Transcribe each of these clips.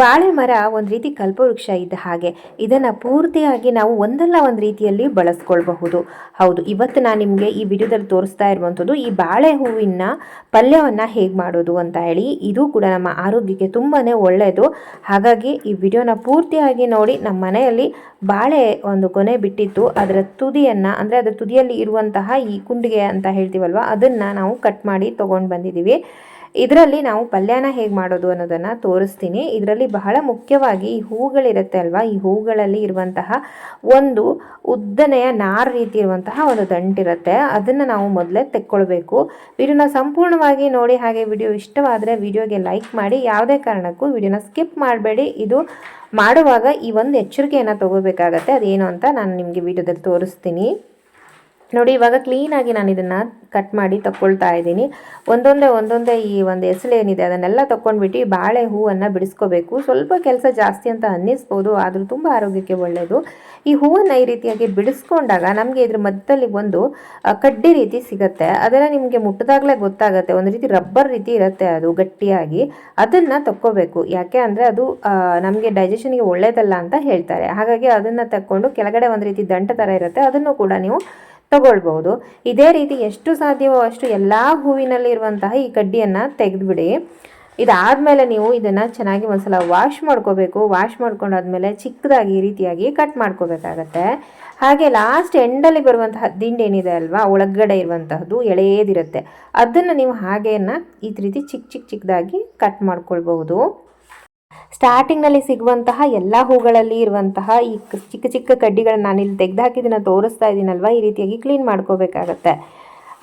ಬಾಳೆ ಮರ ಒಂದು ರೀತಿ ಕಲ್ಪವೃಕ್ಷ ಇದ್ದ ಹಾಗೆ. ಇದನ್ನು ಪೂರ್ತಿಯಾಗಿ ನಾವು ಒಂದಲ್ಲ ಒಂದು ರೀತಿಯಲ್ಲಿ ಬಳಸ್ಕೊಳ್ಬಹುದು. ಹೌದು, ಇವತ್ತು ನಾನು ನಿಮಗೆ ಈ ವಿಡಿಯೋದಲ್ಲಿ ತೋರಿಸ್ತಾ ಇರುವಂಥದ್ದು ಈ ಬಾಳೆ ಹೂವಿನ ಪಲ್ಯವನ್ನು ಹೇಗೆ ಮಾಡೋದು ಅಂತ ಹೇಳಿ. ಇದು ಕೂಡ ನಮ್ಮ ಆರೋಗ್ಯಕ್ಕೆ ತುಂಬಾ ಒಳ್ಳೆಯದು ಹಾಗಾಗಿ ಈ ವಿಡಿಯೋನ ಪೂರ್ತಿಯಾಗಿ ನೋಡಿ ನಮ್ಮ ಮನೆಯಲ್ಲಿ ಬಾಳೆ ಒಂದು ಕೊನೆ ಬಿಟ್ಟಿತ್ತು. ಅದರ ತುದಿಯನ್ನು, ಅಂದರೆ ಅದರ ತುದಿಯಲ್ಲಿ ಇರುವಂತಹ ಈ ಕುಂಡಿಗೆ ಅಂತ ಹೇಳ್ತೀವಲ್ವ, ಅದನ್ನು ನಾವು ಕಟ್ ಮಾಡಿ ತೊಗೊಂಡು ಬಂದಿದ್ದೀವಿ. ಇದರಲ್ಲಿ ನಾವು ಪಲ್ಯನ ಹೇಗೆ ಮಾಡೋದು ಅನ್ನೋದನ್ನು ತೋರಿಸ್ತೀನಿ. ಇದರಲ್ಲಿ ಬಹಳ ಮುಖ್ಯವಾಗಿ ಈ ಹೂಗಳಿರುತ್ತೆ ಅಲ್ವಾ? ಈ ಹೂಗಳಲ್ಲಿ ಇರುವಂತಹ ಒಂದು ಉದ್ದನೆಯ ನಾರು ರೀತಿ ಇರುವಂತಹ ಒಂದು ದಂಟಿರುತ್ತೆ. ಅದನ್ನು ನಾವು ಮೊದಲೇ ತೆಕ್ಕೊಳ್ಬೇಕು. ವಿಡಿಯೋನ ಸಂಪೂರ್ಣವಾಗಿ ನೋಡಿ ಹಾಗೆ ವಿಡಿಯೋ ಇಷ್ಟವಾದರೆ ವಿಡಿಯೋಗೆ ಲೈಕ್ ಮಾಡಿ. ಯಾವುದೇ ಕಾರಣಕ್ಕೂ ವಿಡಿಯೋನ ಸ್ಕಿಪ್ ಮಾಡಬೇಡಿ. ಇದು ಮಾಡುವಾಗ ಈ ಒಂದು ಎಚ್ಚರಿಕೆಯನ್ನು ತಗೋಬೇಕಾಗತ್ತೆ. ಅದೇನು ಅಂತ ನಾನು ನಿಮಗೆ ವಿಡಿಯೋದಲ್ಲಿ ತೋರಿಸ್ತೀನಿ. ನೋಡಿ, ಇವಾಗ ಕ್ಲೀನಾಗಿ ನಾನು ಇದನ್ನು ಕಟ್ ಮಾಡಿ ತಗೊಳ್ತಾ ಇದ್ದೀನಿ. ಒಂದೊಂದೇ ಒಂದೊಂದೇ ಈ ಒಂದು ಏನಿದೆ, ಅದನ್ನೆಲ್ಲ ತಕೊಂಡ್ಬಿಟ್ಟು ಬಾಳೆ ಹೂವನ್ನು ಬಿಡಿಸ್ಕೋಬೇಕು. ಸ್ವಲ್ಪ ಕೆಲಸ ಜಾಸ್ತಿ ಅಂತ ಅನ್ನಿಸ್ಬೋದು, ಆದರೂ ತುಂಬ ಆರೋಗ್ಯಕ್ಕೆ ಒಳ್ಳೆಯದು ಈ ಹೂವನ್ನು ಈ ರೀತಿಯಾಗಿ ಬಿಡಿಸ್ಕೊಂಡಾಗ ನಮಗೆ ಇದ್ರ ಮಧ್ಯದಲ್ಲಿ ಒಂದು ಕಡ್ಡಿ ರೀತಿ ಸಿಗುತ್ತೆ. ಅದನ್ನು ನಿಮಗೆ ಮುಟ್ಟದಾಗ್ಲೇ ಗೊತ್ತಾಗುತ್ತೆ. ಒಂದು ರೀತಿ ರಬ್ಬರ್ ರೀತಿ ಇರುತ್ತೆ ಅದು ಗಟ್ಟಿಯಾಗಿ. ಅದನ್ನು ತಕ್ಕೋಬೇಕು. ಯಾಕೆ ಅಂದರೆ ಅದು ನಮಗೆ ಡೈಜೆಷನ್ಗೆ ಒಳ್ಳೆಯದಲ್ಲ ಅಂತ ಹೇಳ್ತಾರೆ. ಹಾಗಾಗಿ ಅದನ್ನು ತಕ್ಕೊಂಡು ಕೆಳಗಡೆ ಒಂದು ರೀತಿ ದಂಟ ಥರ ಇರುತ್ತೆ. ಅದನ್ನು ಕೂಡ ನೀವು ತಗೊಳ್ಬಹುದು. ಇದೇ ರೀತಿ ಎಷ್ಟು ಸಾಧ್ಯವೋ ಅಷ್ಟು ಎಲ್ಲ ಹೂವಿನಲ್ಲಿರುವಂತಹ ಈ ಕಡ್ಡಿಯನ್ನು ತೆಗೆದುಬಿಡಿ. ಇದಾದಮೇಲೆ ನೀವು ಇದನ್ನು ಚೆನ್ನಾಗಿ ಒಂದ್ಸಲ ವಾಶ್ ಮಾಡ್ಕೋಬೇಕು. ವಾಶ್ ಮಾಡ್ಕೊಂಡಾದ್ಮೇಲೆ ಚಿಕ್ಕದಾಗಿ ಈ ರೀತಿಯಾಗಿ ಕಟ್ ಮಾಡ್ಕೋಬೇಕಾಗತ್ತೆ. ಹಾಗೆ ಲಾಸ್ಟ್ ಎಂಡಲ್ಲಿ ಬರುವಂತಹ ದಿಂಡು ಏನಿದೆ ಅಲ್ವಾ? ಒಳಗಡೆ ಇರುವಂತಹದ್ದು ಎಳೆಯದಿರುತ್ತೆ. ಅದನ್ನು ನೀವು ಹಾಗೆಯನ್ನು ಈ ರೀತಿ ಚಿಕ್ಕ ಚಿಕ್ಕ ಚಿಕ್ಕದಾಗಿ ಕಟ್ ಮಾಡ್ಕೊಳ್ಬಹುದು. ಸ್ಟಾರ್ಟಿಂಗ್ನಲ್ಲಿ ಸಿಗುವಂತಹ ಎಲ್ಲ ಹೂಗಳಲ್ಲಿ ಇರುವಂತಹ ಈ ಚಿಕ್ಕ ಚಿಕ್ಕ ಕಡ್ಡಿಗಳನ್ನ ನಾನಿಲ್ಲಿ ತೆಗೆದು ಹಾಕಿದ್ದನ್ನು ತೋರಿಸ್ತಾ ಇದ್ದೀನಲ್ವ ಈ ರೀತಿಯಾಗಿ ಕ್ಲೀನ್ ಮಾಡ್ಕೋಬೇಕಾಗತ್ತೆ.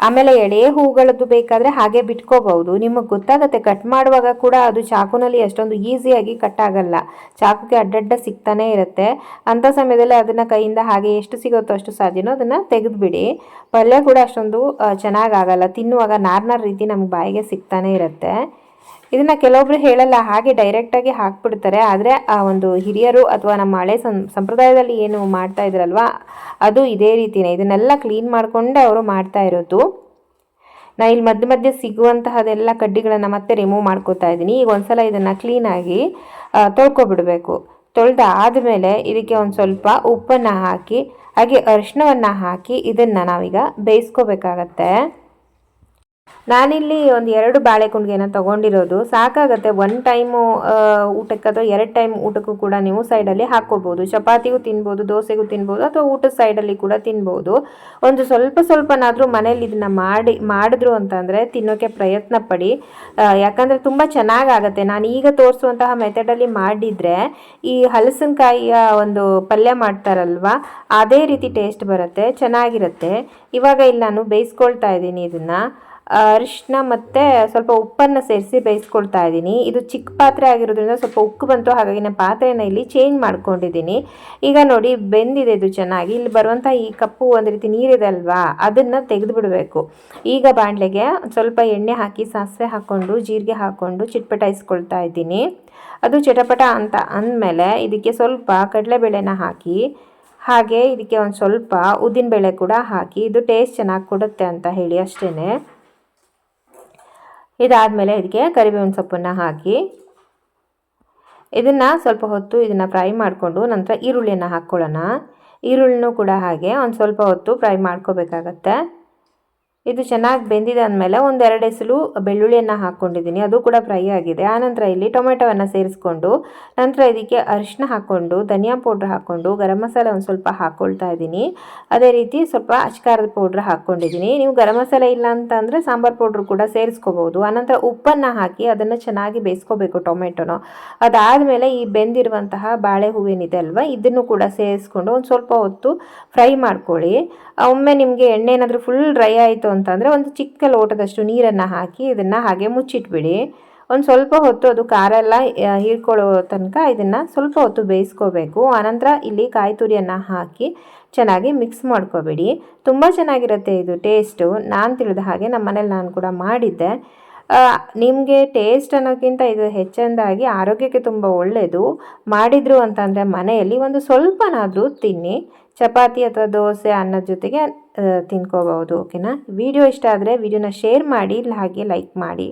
ಆಮೇಲೆ ಎಳೆ ಹೂಗಳದ್ದು ಬೇಕಾದರೆ ಹಾಗೆ ಬಿಟ್ಕೋಬಹುದು. ನಿಮಗೆ ಗೊತ್ತಾಗುತ್ತೆ, ಕಟ್ ಮಾಡುವಾಗ ಕೂಡ ಅದು ಚಾಕುನಲ್ಲಿ ಅಷ್ಟೊಂದು ಈಸಿಯಾಗಿ ಕಟ್ ಆಗಲ್ಲ. ಚಾಕುಗೆ ಅಡ್ಡಡ್ಡ ಸಿಗ್ತಾನೆ ಇರುತ್ತೆ. ಅಂಥ ಸಮಯದಲ್ಲಿ ಅದನ್ನು ಕೈಯಿಂದ ಹಾಗೆ ಎಷ್ಟು ಸಿಗುತ್ತೋ ಅಷ್ಟು ಸಾಧ್ಯನೋ ಅದನ್ನು ತೆಗೆದುಬಿಡಿ. ಪಲ್ಯ ಕೂಡ ಅಷ್ಟೊಂದು ಚೆನ್ನಾಗಾಗಲ್ಲ. ತಿನ್ನುವಾಗ ನಾರ್ನಾರ್ ರೀತಿ ನಮ್ಗೆ ಬಾಯಿಗೆ ಸಿಗ್ತಾನೆ ಇರುತ್ತೆ. ಇದನ್ನು ಕೆಲವೊಬ್ರು ಹೇಳಲ್ಲ, ಹಾಗೆ ಡೈರೆಕ್ಟಾಗಿ ಹಾಕ್ಬಿಡ್ತಾರೆ. ಆದರೆ ಆ ಒಂದು ಹಿರಿಯರು ಅಥವಾ ನಮ್ಮ ಹಳೆ ಸಂಪ್ರದಾಯದಲ್ಲಿ ಏನು ಮಾಡ್ತಾ ಇದ್ರಲ್ವಾ, ಅದು ಇದೇ ರೀತಿಯೇ ಇದನ್ನೆಲ್ಲ ಕ್ಲೀನ್ ಮಾಡಿಕೊಂಡೆ ಅವರು ಮಾಡ್ತಾ ಇರೋದು. ನಾ ಇಲ್ಲಿ ಮಧ್ಯ ಮಧ್ಯೆ ಸಿಗುವಂತಹದೆಲ್ಲ ಕಡ್ಡಿಗಳನ್ನು ಮತ್ತೆ ರಿಮೂವ್ ಮಾಡ್ಕೋತಾ ಇದ್ದೀನಿ. ಈಗ ಒಂದ್ಸಲ ಇದನ್ನು ಕ್ಲೀನಾಗಿ ತೊಳ್ಕೊಬಿಡಬೇಕು. ತೊಳೆದ ಆದಮೇಲೆ ಇದಕ್ಕೆ ಒಂದು ಸ್ವಲ್ಪ ಉಪ್ಪನ್ನು ಹಾಕಿ, ಹಾಗೆ ಅರಿಶಿನವನ್ನು ಹಾಕಿ ಇದನ್ನು ನಾವೀಗ ಬೇಯಿಸ್ಕೋಬೇಕಾಗತ್ತೆ. ನಾನಿಲ್ಲಿ ಒಂದು ಎರಡು ಬಾಳೆಕುಂಡಿಗೆನ ತೊಗೊಂಡಿರೋದು. ಸಾಕಾಗುತ್ತೆ. ಒನ್ ಟೈಮು ಊಟಕ್ಕೆ ಅಥವಾ ಎರಡು ಟೈಮ್ ಊಟಕ್ಕೂ ಕೂಡ ನೀವು ಸೈಡಲ್ಲಿ ಹಾಕ್ಕೋಬೋದು ಚಪಾತಿಗೂ ತಿನ್ಬೋದು, ದೋಸೆಗೂ ತಿನ್ಬೋದು ಅಥವಾ ಊಟದ ಸೈಡಲ್ಲಿ ಕೂಡ ತಿನ್ಬೋದು. ಒಂದು ಸ್ವಲ್ಪ ಸ್ವಲ್ಪನಾದರೂ ಮನೇಲಿ ಇದನ್ನ ಮಾಡಿ, ಮಾಡಿದ್ರು ಅಂತಂದರೆ ತಿನ್ನೋಕ್ಕೆ ಪ್ರಯತ್ನ ಪಡಿ. ಯಾಕಂದರೆ ತುಂಬ ಚೆನ್ನಾಗಾಗತ್ತೆ. ನಾನು ಈಗ ತೋರಿಸುವಂತಹ ಮೆಥಡಲ್ಲಿ ಮಾಡಿದರೆ ಈ ಹಲಸಿನಕಾಯಿಯ ಒಂದು ಪಲ್ಯ ಮಾಡ್ತಾರಲ್ವ, ಅದೇ ರೀತಿ ಟೇಸ್ಟ್ ಬರುತ್ತೆ, ಚೆನ್ನಾಗಿರುತ್ತೆ. ಇವಾಗ ಇಲ್ಲಿ ನಾನು ಬೇಯಿಸ್ಕೊಳ್ತಾ ಇದ್ದೀನಿ ಇದನ್ನು. ಅರಿಶಿನ ಮತ್ತು ಸ್ವಲ್ಪ ಉಪ್ಪನ್ನು ಸೇರಿಸಿ ಬೇಯಿಸ್ಕೊಳ್ತಾ ಇದ್ದೀನಿ. ಇದು ಚಿಕ್ಕ ಪಾತ್ರೆ ಆಗಿರೋದ್ರಿಂದ ಸ್ವಲ್ಪ ಉಕ್ಕು ಬಂತು, ಹಾಗಾಗಿ ನಾನು ಪಾತ್ರೆನ ಇಲ್ಲಿ ಚೇಂಜ್ ಮಾಡ್ಕೊಂಡಿದ್ದೀನಿ. ಈಗ ನೋಡಿ, ಬೆಂದಿದೆ ಇದು ಚೆನ್ನಾಗಿ. ಇಲ್ಲಿ ಬರುವಂಥ ಈ ಕಪ್ಪು ಒಂದು ರೀತಿ ನೀರಿದೆ ಅಲ್ವಾ? ಅದನ್ನು ತೆಗೆದು ಬಿಡಬೇಕು. ಈಗ ಬಾಣಲೆಗೆ ಸ್ವಲ್ಪ ಎಣ್ಣೆ ಹಾಕಿ, ಸಾಸಿವೆ ಹಾಕ್ಕೊಂಡು ಜೀರಿಗೆ ಹಾಕ್ಕೊಂಡು ಚಿಟ್ಪಟಾಯಿಸ್ಕೊಳ್ತಾ ಇದ್ದೀನಿ. ಅದು ಚಟಪಟ ಅಂತ ಅಂದಮೇಲೆ ಇದಕ್ಕೆ ಸ್ವಲ್ಪ ಕಡಲೆಬೇಳೆನ ಹಾಕಿ, ಹಾಗೆ ಇದಕ್ಕೆ ಒಂದು ಸ್ವಲ್ಪ ಉದ್ದಿನಬೇಳೆ ಕೂಡ ಹಾಕಿ, ಇದು ಟೇಸ್ಟ್ ಚೆನ್ನಾಗಿ ಕೊಡುತ್ತೆ ಅಂತ ಹೇಳಿ ಅಷ್ಟೇ ಇದಾದಮೇಲೆ ಇದಕ್ಕೆ ಕರಿಬೇವಿನ ಸೊಪ್ಪನ್ನು ಹಾಕಿ ಇದನ್ನು ಸ್ವಲ್ಪ ಹೊತ್ತು ಇದನ್ನು ಫ್ರೈ ಮಾಡಿಕೊಂಡು ನಂತರ ಈರುಳ್ಳಿಯನ್ನು ಹಾಕ್ಕೊಳ್ಳೋಣ. ಈರುಳ್ಳಿನೂ ಕೂಡ ಹಾಗೆ ಒಂದು ಸ್ವಲ್ಪ ಹೊತ್ತು ಫ್ರೈ ಮಾಡ್ಕೋಬೇಕಾಗತ್ತೆ. ಇದು ಚೆನ್ನಾಗಿ ಬೆಂದಿದೆ ಅಂದಮೇಲೆ ಒಂದೆರಡು ಎಸಲು ಬೆಳ್ಳುಳ್ಳಿಯನ್ನು ಹಾಕ್ಕೊಂಡಿದ್ದೀನಿ. ಅದು ಕೂಡ ಫ್ರೈ ಆಗಿದೆ. ಆನಂತರ ಇಲ್ಲಿ ಟೊಮೆಟೊವನ್ನು ಸೇರಿಸ್ಕೊಂಡು, ನಂತರ ಇದಕ್ಕೆ ಅರಿಶಿನ ಹಾಕ್ಕೊಂಡು, ಧನಿಯಾ ಪೌಡ್ರ್ ಹಾಕ್ಕೊಂಡು, ಗರಂ ಮಸಾಲೆ ಒಂದು ಸ್ವಲ್ಪ ಹಾಕ್ಕೊಳ್ತಾ ಇದ್ದೀನಿ. ಅದೇ ರೀತಿ ಸ್ವಲ್ಪ ಅಚ್ಕಾರದ ಪೌಡ್ರ್ ಹಾಕ್ಕೊಂಡಿದ್ದೀನಿ. ನೀವು ಗರಂ ಮಸಾಲೆ ಇಲ್ಲ ಅಂತ ಅಂದರೆ ಸಾಂಬಾರು ಪೌಡ್ರ್ ಕೂಡ ಸೇರಿಸ್ಕೋಬೋದು. ಆನಂತರ ಉಪ್ಪನ್ನು ಹಾಕಿ ಅದನ್ನು ಚೆನ್ನಾಗಿ ಬೇಯಿಸ್ಕೋಬೇಕು ಟೊಮೆಟೊನ. ಅದಾದಮೇಲೆ ಈ ಬೆಂದಿರುವಂತಹ ಬಾಳೆ ಹೂವೇನಿದೆ ಅಲ್ವಾ, ಇದನ್ನು ಕೂಡ ಸೇರಿಸ್ಕೊಂಡು ಒಂದು ಸ್ವಲ್ಪ ಹೊತ್ತು ಫ್ರೈ ಮಾಡ್ಕೊಳ್ಳಿ. ಒಮ್ಮೆ ನಿಮಗೆ ಎಣ್ಣೆ ಏನಾದರೂ ಫುಲ್ ಡ್ರೈ ಆಯಿತು ಅಂತಂದರೆ ಒಂದು ಚಿಕ್ಕ ಲೋಟದಷ್ಟು ನೀರನ್ನು ಹಾಕಿ ಇದನ್ನು ಹಾಗೆ ಮುಚ್ಚಿಟ್ಬಿಡಿ. ಒಂದು ಸ್ವಲ್ಪ ಹೊತ್ತು ಅದು ಖಾರ ಎಲ್ಲ ಹೀರ್ಕೊಳ್ಳೋ ತನಕ ಇದನ್ನು ಸ್ವಲ್ಪ ಹೊತ್ತು ಬೇಯಿಸ್ಕೋಬೇಕು. ಆನಂತರ ಇಲ್ಲಿ ಕಾಯಿ ತುರಿಯನ್ನು ಹಾಕಿ ಚೆನ್ನಾಗಿ ಮಿಕ್ಸ್ ಮಾಡ್ಕೋಬೇಡಿ. ತುಂಬ ಚೆನ್ನಾಗಿರುತ್ತೆ ಇದು ಟೇಸ್ಟು ನಾನು ತಿಳಿದ ಹಾಗೆ ನಮ್ಮ ಮನೇಲಿ ನಾನು ಕೂಡ ಮಾಡಿದ್ದೆ. ನಿಮಗೆ ಟೇಸ್ಟ್ ಅನ್ನೋಕ್ಕಿಂತ ಇದು ಹೆಚ್ಚಂದಾಗಿ ಆರೋಗ್ಯಕ್ಕೆ ತುಂಬ ಒಳ್ಳೆಯದು ಮಾಡಿದ್ರು ಅಂತಂದರೆ ಮನೆಯಲ್ಲಿ ಒಂದು ಸ್ವಲ್ಪನಾದರೂ ತಿನ್ನಿ. ಚಪಾತಿ ಅಥವಾ ದೋಸೆ ಅನ್ನದ ಜೊತೆಗೆ ತಿನ್ಕೋಬಹುದು ಓಕೆನಾ ವಿಡಿಯೋ ಇಷ್ಟ ಆದರೆ ವಿಡಿಯೋನ ಶೇರ್ ಮಾಡಿ, ಹಾಗೆ ಲೈಕ್ ಮಾಡಿ.